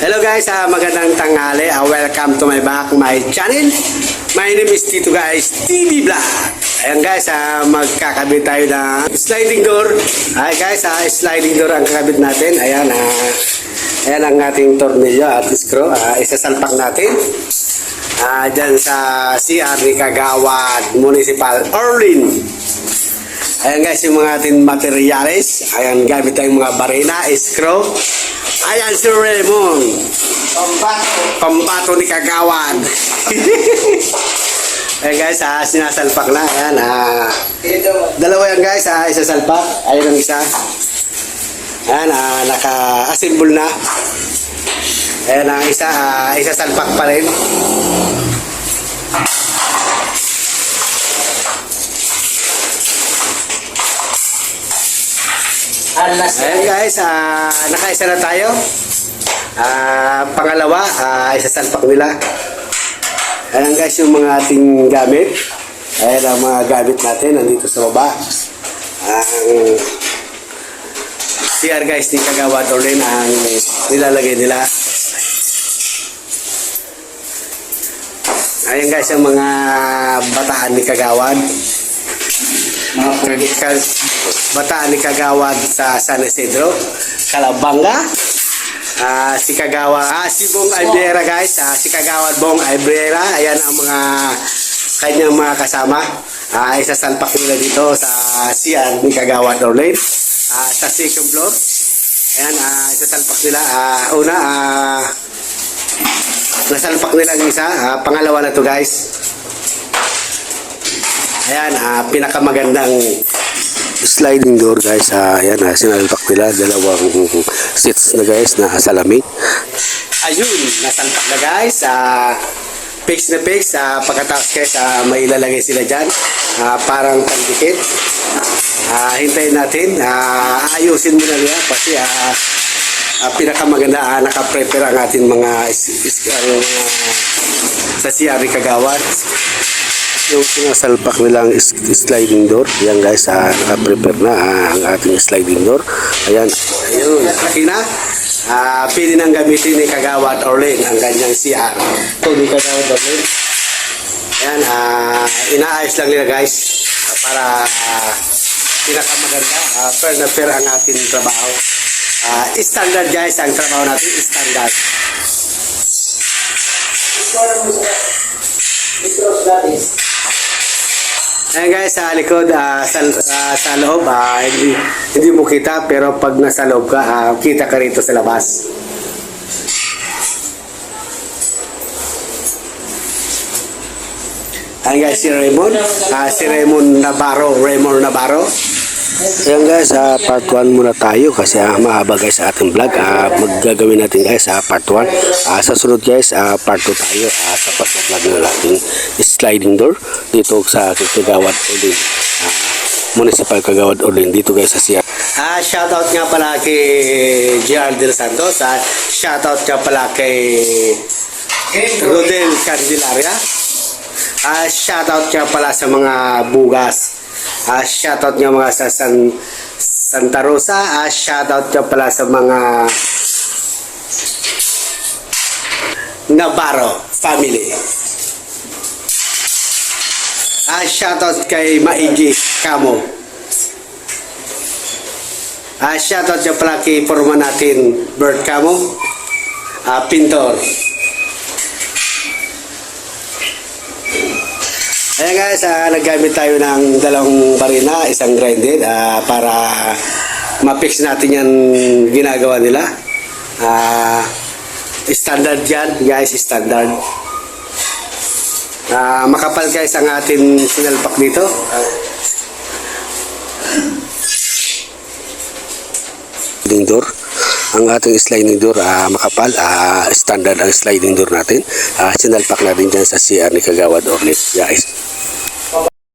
Hello guys, ah, magandang tanghali. Ah, welcome to my back, my channel. My name is Tito guys, TV Vlog. Ayan guys, ah, magkakabit tayo ng sliding door. Ay guys, ah, sliding door ang kakabit natin. Ayan, ah, ayan ang ating tornilyo at screw. Ah, isasalpak natin. Ah, dyan sa CR ni Kagawad Municipal Orlin. Ayan guys, yung mga ating materials. Ayan, gamit tayong mga barina, screw. Ayan si Raymond. Pambato ni Kagawan. Ayan guys, ah, sinasalpak na. Ayan, ah, dalawa yan guys, ah, isa salpak. Ayan ang isa. Ayan, ah, naka-assemble na. Ayan ang isa, ah, isa salpak pa rin. Alas. Ayan guys, ah, nakaisa na tayo. Ah, pangalawa, ah, isasalpak nila. Ayan guys, yung mga ating gamit. Ayan ang mga gamit natin, nandito sa baba. Ang CR guys, ni Kagawa Dorlin ang nilalagay nila. Ayan guys, ang mga bataan ni Kagawad. Kag- bataan ni Kagawad sa San Isidro, Calabanga. Ah, si Kagawa, ah, si Bong Ibrera guys, ah, si Kagawad Bong Ibrera, ayan ang mga kanyang mga kasama. Ah, isasalpak nila dito sa CR ni Kagawad Orlane. Ah, sa second floor. Ayan, ah, isasalpak nila. Ah, una, ah, nasalpak nila ang isa. Ah, pangalawa na to guys. Ayan, ah, pinakamagandang sliding door guys. Ah, ayan, ah, sinalpak nila. Dalawang seats na guys na salamin. Ayun, nasalpak na guys. Ah, fix na fix. Ah, pagkatapos guys, ah, may ilalagay sila dyan. Ah, parang pandikit. Ah, hintayin natin. Ah, ayusin muna nila kasi ah, ah, pinakamaganda ah, nakaprepare ang ating mga is, is, mga sa CR Kagawan yung sinasalpak nilang sliding door. Yan guys, ah, naka-prepare na ah, ang ating sliding door. Ayan. Ayun, laki na. Ah, pili nang gamitin ni Kagawad Orlin ang kanyang CR. Ito ni Kagawad Orlin. Ayan, ah, inaayos lang nila guys ah, para ah, pinakamaganda. Ah, fair na fair ang ating trabaho. Ah, standard guys ang trabaho natin, standard. Mitros gratis. Ayan guys, sa likod, ah, sa, ah, sa loob, ah, hindi, hindi mo kita, pero pag nasa loob ka, ah, kita ka rito sa labas. Ayan guys, si Raymond, ah, si Raymond Navarro, Raymond Navarro. Ayan guys, sa part 1 muna tayo kasi ah, mahaba guys sa ating vlog. Ah, maggagawin natin guys sa part 1. Ah, sa sunod guys, ah, part 2 tayo ah, sa part na vlog na natin sliding door dito sa Kagawad Odin. Ah, Municipal Kagawad Odin dito guys sa siya. Ah, shoutout nga pala kay JR Del Santos. Ah, shoutout nga pala kay Rodel Candelaria. Ah, shoutout nga pala sa mga bugas. Ah, shoutout nga mga sa San Santa Rosa. Ah, shoutout nga pala sa mga Navarro family. Ah, shoutout kay Maigi Kamo. Ah, shoutout nga pala kay forma natin Bert Kamo. Ah, Pintor. Ayan guys, ah, naggamit tayo ng dalawang barina, isang grinded ah, para ma-fix natin yan ginagawa nila. Ah, standard yan guys, standard. Ah, makapal guys ang ating sinalpak dito. Ah, sliding door. Ang ating sliding door ah, makapal, ah, standard ang sliding door natin. Ah, sinalpak natin dyan sa CR ni Kagawad Orlit guys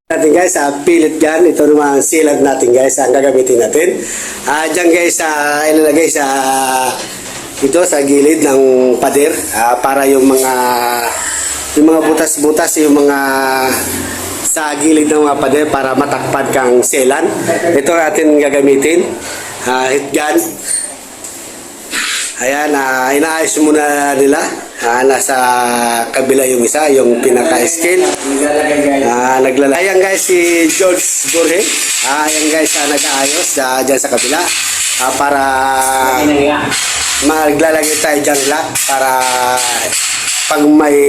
natin guys, ah, pilit dyan. Ito naman silag natin guys, ang gagamitin natin. Ah, dyan guys, ah, ilalagay sa ito sa gilid ng pader ah, para yung mga yung mga butas-butas, yung mga sa gilid ng mga pader para matakpan kang selan. Ito ang atin gagamitin. Ah, hit gun. Ayan, ah, inaayos muna nila. Ah, nasa kabila yung isa, yung pinaka-skill. Naglalagay guys. Ah, naglala. Ayan guys, si George Borge. Ah, ayan guys, ah, nag-aayos ah, dyan sa kabila. Ah, para maglalagay tayo dyan lock para pag may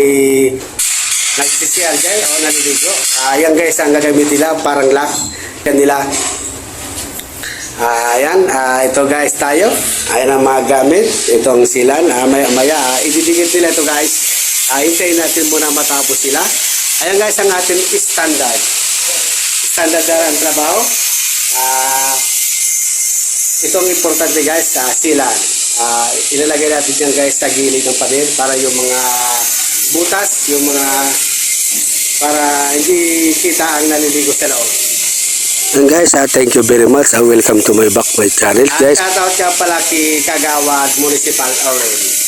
nagsisiyar dyan o naliligo. Ah, ayan guys, ang gagamitin nila parang lock. Yan nila. Ah, ayan, ah, ito guys tayo. Ayan ang mga gamit. Itong silan. Ah, maya, maya, ah, ididikit nila ito guys. Ah, hintayin natin muna matapos sila. Ayan guys, ang ating standard. Standard na ang trabaho. Ah, itong importante guys, sa silan. Ah, ilalagay natin yan guys sa gilid ng pader para yung mga butas, yung mga para hindi kita ang naliligo sa loob. And guys, ah, thank you very much and welcome to my back my channel. At Guys, shoutout ka pala kay Kagawad Municipal Already.